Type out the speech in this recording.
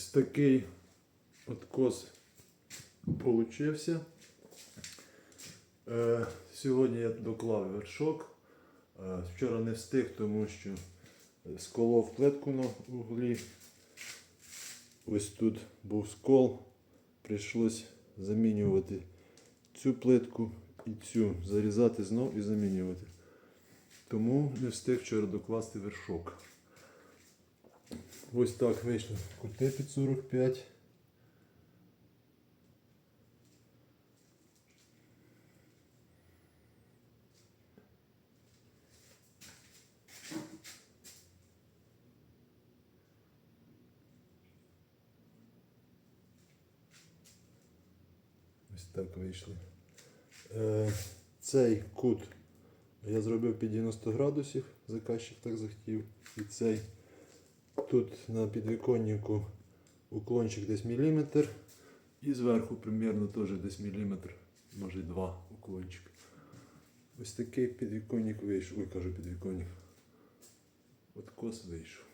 Ось такий откос получився. Е, сьогодні я доклав вершок. Е, вчора не встиг, тому що сколов плитку на углі. Ось тут був скол. Прийшлось замінювати цю плитку і цю, зарізати знов і замінювати. Тому не встиг вчора докласти вершок. Ось так вийшло кути під 45. Ось так вийшло. Е, цей кут я зробив під 90 градусів, заказчик так захотів. І цей тут на підвіконнику уклончик десь міліметр. І зверху примерно теж десь міліметр, може два уклончик. Ось такий підвіконник вийшов. Ой, кажу підвіконник. От кос вийшов.